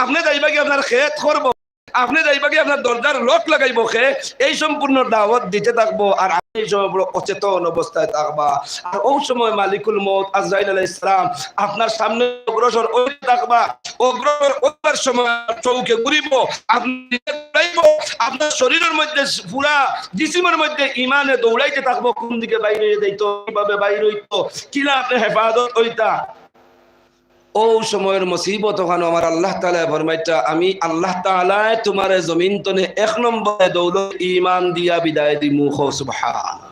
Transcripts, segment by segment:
আপনি যাইবা কি আপনার খেত করব? আপনি যাইবা কি আপনার দরজার লক লাগাইব খে? এই সম্পূর্ণ দাওয়াত দিতে থাকব আর এই সময় অচেতন অবস্থায় থাকবা। আর ওই সময় মালিকুল মত আজরাইল ইসলাম আপনার সামনে অগ্রসর ওই থাকবা। অগ্রসর ওইবার সময় চৌকে ঘুরিব, আপনি আপনার শরীরের মধ্যে পুরা জিসিমের মধ্যে ইমানে দৌড়াইতে থাকব, কোন দিকে বাইরে যাইতো, কীভাবে বাইরে হইতো কিনা আপনি হেফাজত হইতা। ও সময়ের মুসিবত ওখানে আমার আল্লাহ তালা ফরমাইটা, আমি আল্লাহ তালায় তোমার জমিন তনে এক নম্বরে দৌলত ইমান দিয়া বিদায় দি মুখ সুবহান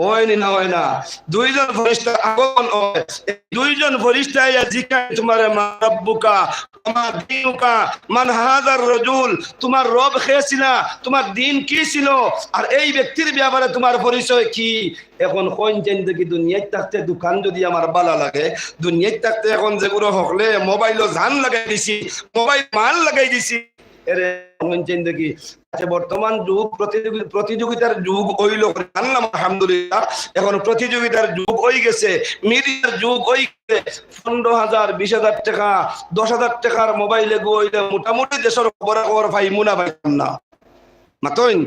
তোমার দিন কি ছিল? আর এই ব্যক্তির ব্যাপারে তোমার পরিচয় কি? এখন কোন দুনিয়ায় থাকতে দোকান যদি আমার বালা লাগে, দুনিয়ায় থাকতে এখন যেগুলো হকলে মোবাইলও ঝান লাগাই দিছি, মোবাইল মাল লাগাই দিছি। কোন চেন আচ্ছা বর্তমান যুগ প্রতিযোগিতার যুগ হইল আল্লাহ, আলহামদুলিল্লাহ। এখন প্রতিযোগিতার যুগ হয়ে গেছে, মিডিয়ার যুগ গেছে। পনেরো হাজার, বিশ হাজার টাকা, দশ হাজার টাকার মোবাইলে গইলে মোটামুটি দেশের খবর খবর ভাই মুনা পাইতাম না মাতইন?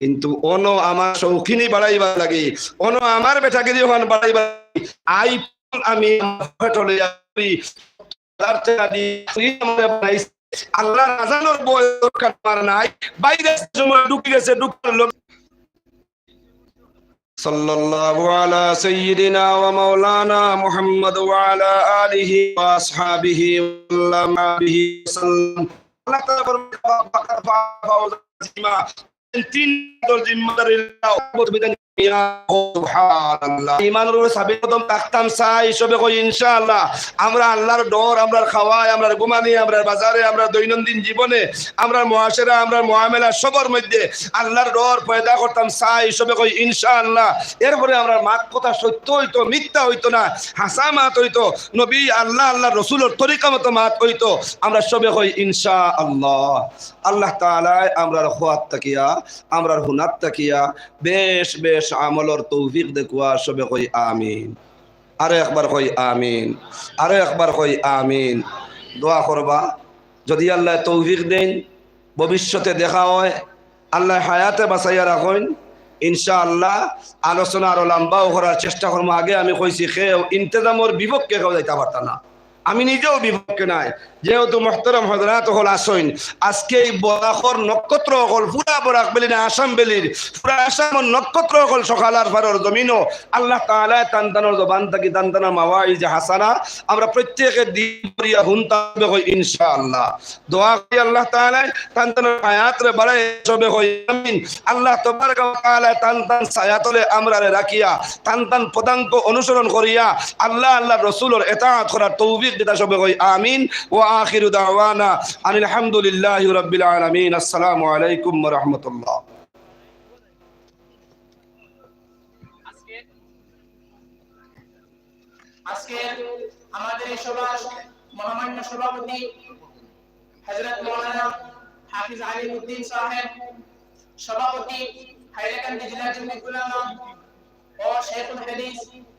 কিন্তু অন আমার শৌখিনী বাড়াইবা লাগে, অন আমার বেটাগিরি ওখান বাড়াইবা লাগে। আইফোন আমি হটলে যাবি হাজার টাকা দিয়ে আমারে বানাইছে। আল্লাহ নাজানোর বয় দরকার আমার নাই বাইরে সময় ঢুকে গেছে ঢুকার লোক صلى الله على سيدنا ومولانا محمد وعلى آله وأصحابه وسلم به وسلم الله تعالى فرمى فقد فعل فوزا عظيما তিন দল জিম্মাদারিল্লাহ বিধান এরপরে আমরা মাত কথা সত্য হইতো, মিথ্যা হইতো না, হাসা মাত হইতো, নবী আল্লাহ আল্লাহ রসুলের তরিকা মতো মাত হইতো, আমরা সবে কই ইনশা আল্লাহ আল্লাহ তাআলায় আমরা খোয়াত তাকিয়া আমরা হুনাত তাকিয়া, বেশ বেশ আমলর তৌফিক দেখুয়া সবে কই আমিন। আরও একবার কই আমিন। আরও একবার কই আমিন। দোয়া করবা। যদি আল্লাহ তৌফিক দেন, ভবিষ্যতে দেখা হয়, আল্লাহ হায়াতে বাঁচাইয়া রাখেন, ইনশাআল্লাহ আলোচনা আরও লম্বাও করার চেষ্টা করব। আগে আমি কইছি খেয়েও ইন্তজামর বিপক্ষে কেউ যাইতে পারতাম না। আমি নিজেও বিপক্ষে নাই। যেহেতু মোহতরম হজরাত হল আসইন। আজকে এই বরাকর নক্ষত্র হল পুরা বরাক বেলি না, আসাম বেলির, পুরা আসামর নক্ষত্র হল সকালার ফারর জমিনও আল্লাহ তাআলা তান্তানোর জবান থাকি তান্তানা মাওয়াই যে হাসানা, আমরা প্রত্যেকে দিন করিয়া হুনতাবে হই ইনশাআল্লাহ। দোয়া করি আল্লাহ তাআলা তান্তানোর আয়াত রে বাড়াই সবে হই আমিন। আল্লাহ তবারক ওয়া তান্তান সায়াতলে আমরা রাখিয়া, তান্তান পদাঙ্ক অনুসরণ করিয়া, আল্লাহ আল্লাহ রসুলের এতাআত করার তৌফিক দিতা সবে হই আমিন ওয়া আখিরু দাওয়ানা আনিল হামদুলিল্লাহি রাব্বিল আলামিন। আসসালামু আলাইকুম ওয়া রাহমাতুল্লাহ। আজকে আমাদের এই সভার মহামান্য সভাপতি হযরত মাওলানা হাফিজ আলী সাহেব, সভাপতি হাইলাকান্দি জেলা জমিয়ত উলামা ও শেখুল হাদিস